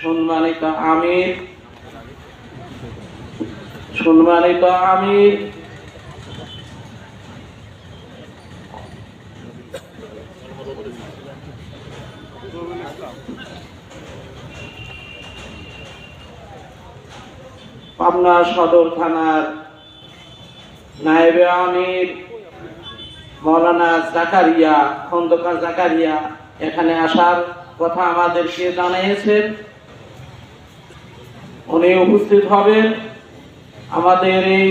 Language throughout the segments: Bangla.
সম্মানিত আমির। সম্মানিত আমির। পাবনা সদর থানার নায়েবে আমির, মৌলানা জাকারিয়া, খন্দকার জাকারিয়া এখানে আসার কথা আমাদেরকে জানিয়েছেন। উনি উপস্থিত হবেন। আমাদের এই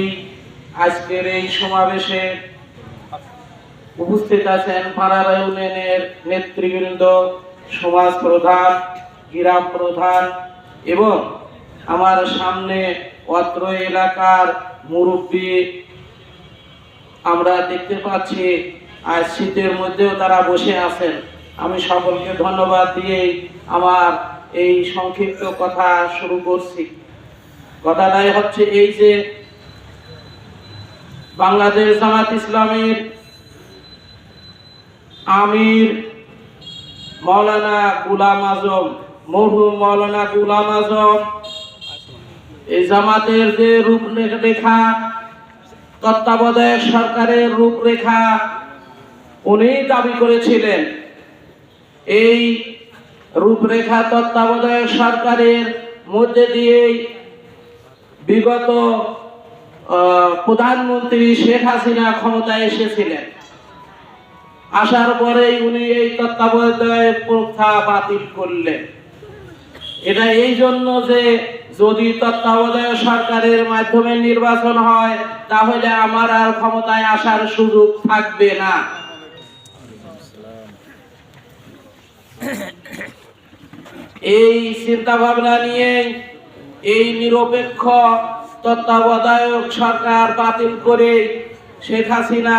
আজকের এই সমাবেশে উপস্থিত আছেন পাড়ারা ইউনিয়নের নেতৃবৃন্দ সমাজ প্রধান গ্রাম প্রধান এবং আমার সামনে অত্র এলাকার মুরব্বী। আমরা দেখতে পাচ্ছি আজ শীতের মধ্যেও তারা বসে আছেন। আমি সকলকে ধন্যবাদ দিয়ে আমার এই সংক্ষিপ্ত কথা শুরু করছি। কথাটাই হচ্ছে এই যে বাংলাদেশ জামাত ইসলামের আমির মৌলানা গুলাম আজম মরহুম মৌলানা গুলাম আজম, এই জামাতের যে রূপরেখা, তত্ত্বাবধায়ক সরকারের রূপরেখা উনি দাবি করেছিলেন। এই রূপরেখা তত্ত্বাবধায়ক সরকারের মধ্যে দিয়েই বিগত প্রধানমন্ত্রী শেখ হাসিনা ক্ষমতায় এসেছিলেন। আসার পরেই উনি এই তত্ত্বাবধায়ক প্রথা বাতিল করলেন। এটা এই জন্য যে যদি তত্ত্বাবধায়ক সরকারের মাধ্যমে নির্বাচন হয়, তাহলে আমার আর ক্ষমতায় আসার সুযোগ থাকবে না। এই চিন্তা ভাবনা নিয়ে এই নিরপেক্ষ তত্ত্বাবধায়ক সরকার বাতিল করে শেখ হাসিনা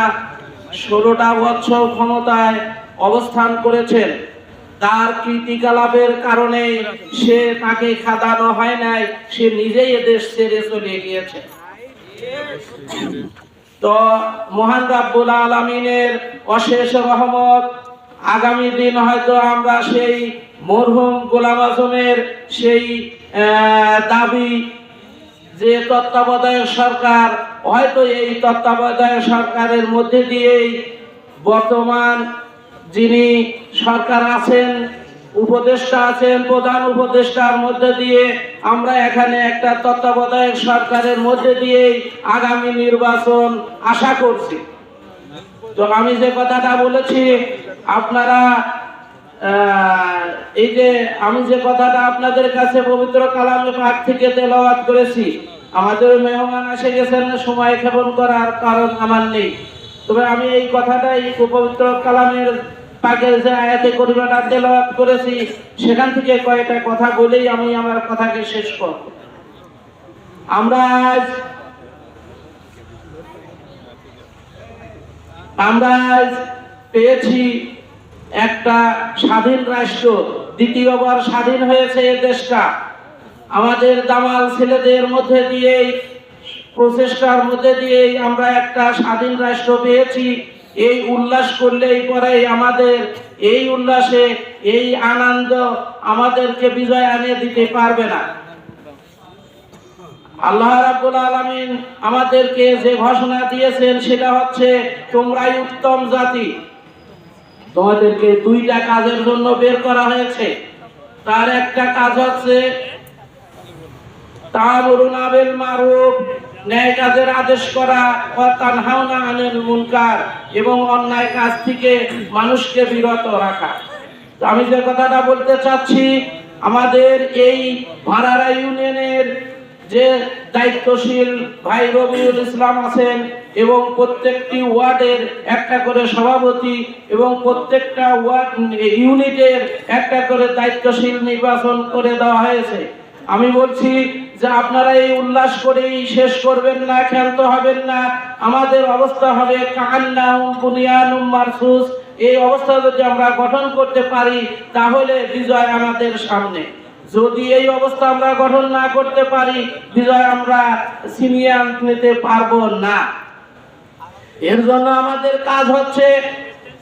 ষোলোটা বছর ক্ষমতায় অবস্থান করেছেন। তার কীর্তিকলাপের কারণে সে তাকে খাদানো হয় নাই, সে নিজেই এদেশ ছেড়ে চলে গিয়েছে। তো মহান রাব্বুল আলমিনের অশেষ রহমত আগামী দিন হয়তো আমরা সেই মরহুম গোলাম আজমের সেই দাবি যে তত্ত্বাবধায়ক সরকার, হয়তো এই তত্ত্বাবধায়ক সরকারের মধ্যে দিয়েই বর্তমান যিনি সরকার আছেন, উপদেষ্টা আছেন, প্রধান উপদেষ্টার মধ্যে দিয়ে আমরা এখানে একটা তত্ত্বাবধায়ক সরকারের মধ্যে দিয়েই আগামী নির্বাচন আশা করছি। তো আমি যে কথাটা বলেছি আপনারা এই যে আমি যে কথাটা আপনাদের কাছে পবিত্র কালামে পাক থেকে তেলাওয়াত করেছি, আমাদের মেহমান এসে গেছেন সময় ক্ষেপণ করার কারণ আমার নেই। তবে আমি এই কথাটাই পবিত্র কালামের পাকের যে আয়াতে করিমাটা তেলাওয়াত করেছি, সেখান থেকে কয়েকটা কথা বলেই আমি আমার কথাকে শেষ করব। আমরা আজ আমরা আজ পেয়েছি একটা স্বাধীন রাষ্ট্র, দ্বিতীয়বার স্বাধীন হয়েছে এই দেশটা। আমাদের দামাল ছেলেদের মধ্যে দিয়েই, প্রচেষ্টার মধ্যে দিয়েই আমরা একটা স্বাধীন রাষ্ট্র পেয়েছি। এই উল্লাস করলেই পরেই আমাদের এই উল্লাসে, এই আনন্দ আমাদেরকে বিজয় আনিয়ে দিতে পারবে না। আল্লাহ রাব্বুল আলামিন আমাদেরকে যে ঘোষণা দিয়েছেন সেটা হচ্ছে, তোমরাই উত্তম জাতি। তোমাদেরকে দুইটা কাজের জন্য বের করা হয়েছে। তার একটা কাজ হচ্ছে ন্যায় কাজের আদেশ করা মুনকার এবং অন্যায় কাজ থেকে মানুষকে বিরত রাখা। আমি যে কথাটা বলতে চাচ্ছি, আমাদের এই ভাড়ারা ইউনিয়নের যে দায়িত্বশীল ভাই রবিউল ইসলাম আছেন এবং প্রত্যেকটি ওয়ার্ডের একটা করে সভাপতি এবং প্রত্যেকটা ওয়ার্ড ইউনিটের একটা করে দায়িত্বশীল নির্বাচন করে দেওয়া হয়েছে। আমি বলছি যে আপনারা এই উল্লাস করেই শেষ করবেন না, ক্ষান্ত হবেন না। আমাদের অবস্থা হবে এই অবস্থা যদি আমরা গঠন করতে পারি, তাহলে বিজয় আমাদের সামনে। যদি এই অবস্থা আমরা গঠন না করতে পারি, বিজয় আমরা ছিনিয়ে নিতে পারব না। এর জন্য আমাদের কাজ হচ্ছে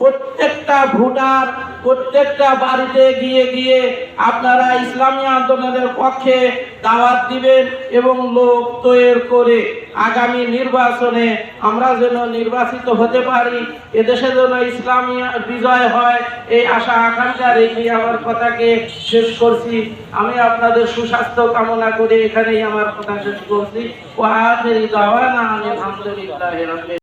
প্রত্যেকটা ভোটার, প্রত্যেকটা বাড়িতে গিয়ে গিয়ে আপনারা ইসলামী আন্দোলনের পক্ষে দাওয়াত দিবেন এবং লোক তৈরি করে আগামী নির্বাচনে আমরা যেন নির্বাচিত হতে পারি, এদেশে যেন ইসলামী বিজয় হয়, এই আশা আকাঙ্ক্ষা রেখে আমার কথাকে শেষ করছি। আমি আপনাদের সুস্বাস্থ্য কামনা করে এখানেই আমার কথা শেষ করছি। ও রাব্বিল